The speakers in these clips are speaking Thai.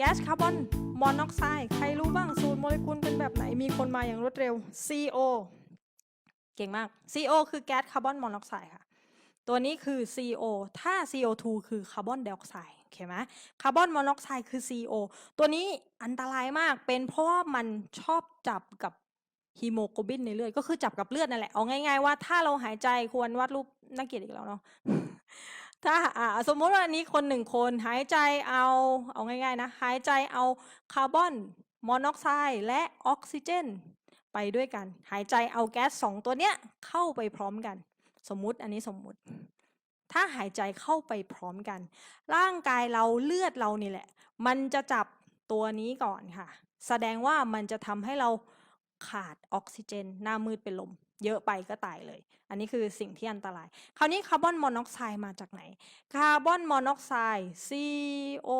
แก๊สคาร์บอนมอนอกไซด์ใครรู้บ้างสูตรโมเลกุลเป็นแบบไหนมีคนมาอย่างรวดเร็ว CO เก่งมาก CO คือแก๊สคาร์บอนมอนอกไซด์ค่ะ ตัวนี้คือ CO ถ้า CO2 คือคาร์บอนไดออกไซด์โอเคไหมคาร์บอนมอนอกไซด์คือ CO ตัวนี้อันตรายมากเป็นเพราะว่ามันชอบจับกับฮีโมโกลบินในเลือดก็คือจับกับเลือดนั่นแหละ เอาง่ายๆว่าถ้าเราหายใจควรวาดรูปน่าเกลียดอีกแล้วเนาะ ถ้าอ่าสมมติว่าอันนี้คนหนึ่งคนหายใจเอาเอาง่ายๆนะ หายใจเอาคาร์บอนมอนอกไซด์และออกซิเจน ไปด้วยกัน หายใจเอาแก๊สสองตัวเนี้ยเข้าไปพร้อมกัน สมมุติอันนี้สมมุติ ถ้าหายใจเข้าไปพร้อมกัน ร่างกายเราเลือดเรานี่แหละ มันจะจับตัวนี้ก่อนค่ะ แสดงว่ามันจะทำให้เราขาดออกซิเจน หน้ามืดเป็นลม เยอะไปก็ตายเลย อันนี้คือสิ่งที่อันตราย คราวนี้คาร์บอนมอนอกไซด์มาจากไหน คาร์บอนมอนอกไซด์ CO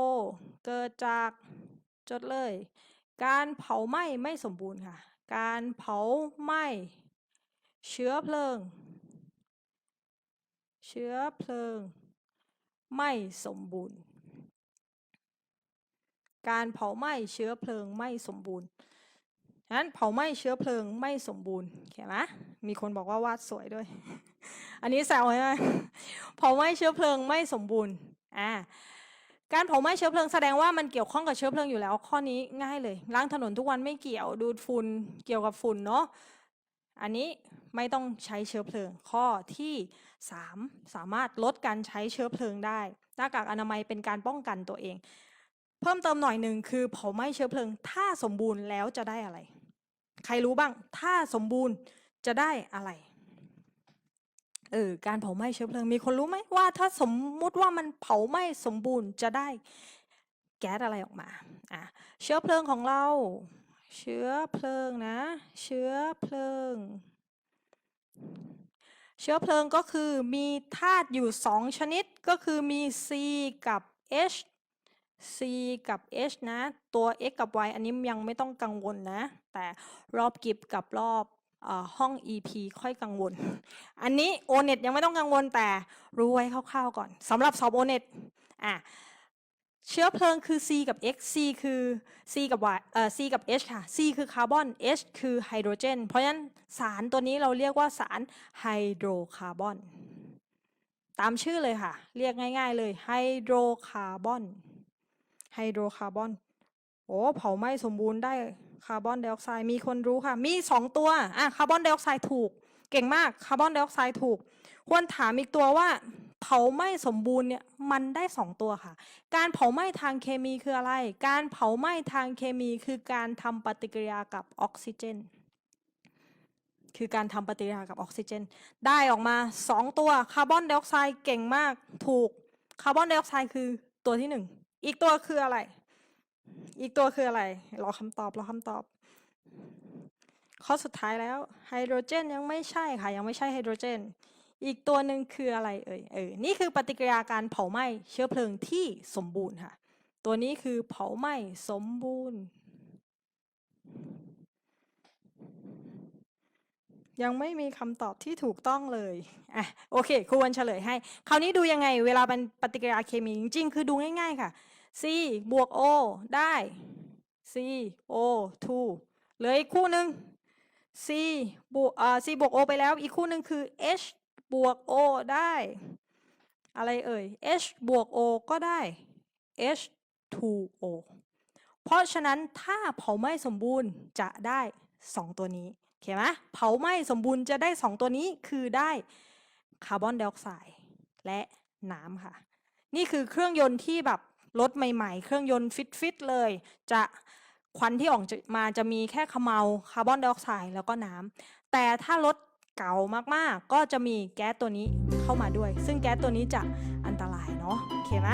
เกิดจากจดเลย การเผาไหม้ไม่สมบูรณ์ค่ะ การเผาไหม้เชื้อเพลิง เชื้อเพลิง ไม่สมบูรณ์ การเผาไหม้เชื้อเพลิงไม่สมบูรณ์ ฉะนั้นเผาไหม้เชื้อเพลิงไม่สมบูรณ์เห็นไหมมีคนบอกว่าวาดสวยด้วย อันนี้แซวใช่ไหมเผาไหม้เชื้อเพลิงไม่สมบูรณ์อ่าการเผาไหม้เชื้อเพลิงแสดงว่ามันเกี่ยวข้องกับเชื้อเพลิงอยู่แล้ว ข้อนี้ง่ายเลยล้างถนนทุกวันไม่เกี่ยวดูดฝุ่นเกี่ยวกับฝุ่นเนาะอันนี้ไม่ต้องใช้เชื้อเพลิง ข้อที่ 3 สามารถลดการใช้เชื้อเพลิงได้หน้ากากอนามัยเป็นการป้องกันตัวเอง เพิ่มเติมหน่อยหนึ่งคือเผาไหม้เชื้อเพลิง ถ้าสมบูรณ์แล้วจะได้อะไร ใครรู้บ้าง ถ้าสมบูรณ์จะได้อะไร เออ การเผาไหม้เชื้อเพลิง มีคนรู้ไหมว่า ถ้าสมมุติว่ามันเผาไหม้สมบูรณ์จะได้แก๊สอะไรออกมา อะ เชื้อเพลิงของเรา เชื้อเพลิงนะ เชื้อเพลิง เชื้อเพลิงก็คือมีธาตุอยู่สองชนิดก็คือมี C กับ H C กับ H นะ ตัว X กับ Y อันนี้ยังไม่ต้องกังวลนะ แต่รอบกิบกับรอบอห้อง EP ค่อยกังวล อันนี้ ONET ยังไม่ต้องกังวลแต่รู้ไว้คร่าวๆก่อนสำหรับสอบ ONET อะเชื้อเพลิงคือ C กับ X C คือ C กับ Y เอ่อ C กับ H ค่ะ C คือคาร์บอน H คือไฮโดรเจน เพราะฉะนั้นสารตัวนี้เราเรียกว่าสารไฮโดรคาร์บอน ตามชื่อเลยค่ะ เรียกง่ายๆเลยไฮโดรคาร์บอน ไฮโดรคาร์บอนโอ้เผาไหม้สมบูรณ์ได้คาร์บอนไดออกไซด์มีคนรู้ค่ะ มีสองตัวอะคาร์บอนไดออกไซด์ถูก เก่งมากคาร์บอนไดออกไซด์ถูก ควรถามอีกตัวว่าเผาไหม้สมบูรณ์เนี่ยมันได้สองตัวค่ะ การเผาไหม้ทางเคมีคืออะไร การเผาไหม้ทางเคมีคือการทำปฏิกิริยากับออกซิเจน คือการทำปฏิกิริยากับออกซิเจน ได้ออกมาสองตัวคาร์บอนไดออกไซด์เก่งมากถูกคาร์บอนไดออกไซด์คือตัวที่หนึ่ง อีกตัวคืออะไร อีกตัวคืออะไร รอคำตอบรอคำตอบ ข้อสุดท้ายแล้วไฮโดรเจนยังไม่ใช่ค่ะ ยังไม่ใช่ไฮโดรเจน อีกตัวหนึ่งคืออะไรเอ่ยเออนี่คือปฏิกิริยาการเผาไหม้เชื้อเพลิงที่สมบูรณ์ค่ะ ตัวนี้คือเผาไหม้สมบูรณ์ ยังไม่มีคำตอบที่ถูกต้องเลยอะโอเคครูวันเฉลยให้ คราวนี้ดูยังไง เวลาเป็นปฏิกิริยาเคมีจริงๆ คือดูง่ายๆค่ะ C บวก O ได้ C O 2เหลืออีกคู่หนึ่ง C บวกอ่า C บวก O ไปแล้ว อีกคู่หนึ่งคือ H บวก O ได้ อะไรเอ่ย H บวก O ก็ได้ H 2 O เพราะฉะนั้นถ้าเผาไม้สมบูรณ์จะได้ 2 ตัวนี้ โอเคไหมเผาไหม้สมบูรณ์จะได้ 2 ตัวนี้คือได้คาร์บอนไดออกไซด์และน้ำค่ะ นี่คือเครื่องยนต์ที่แบบรถใหม่ๆ เครื่องยนต์ฟิตๆเลย จะควันที่ออกมาจะมีแค่ขมเมาคาร์บอนไดออกไซด์แล้วก็น้ำแต่ถ้ารถเก่ามากๆ ก็จะมีแก๊สตัวนี้เข้ามาด้วย ซึ่งแก๊สตัวนี้จะอันตรายเนาะโอเคไหม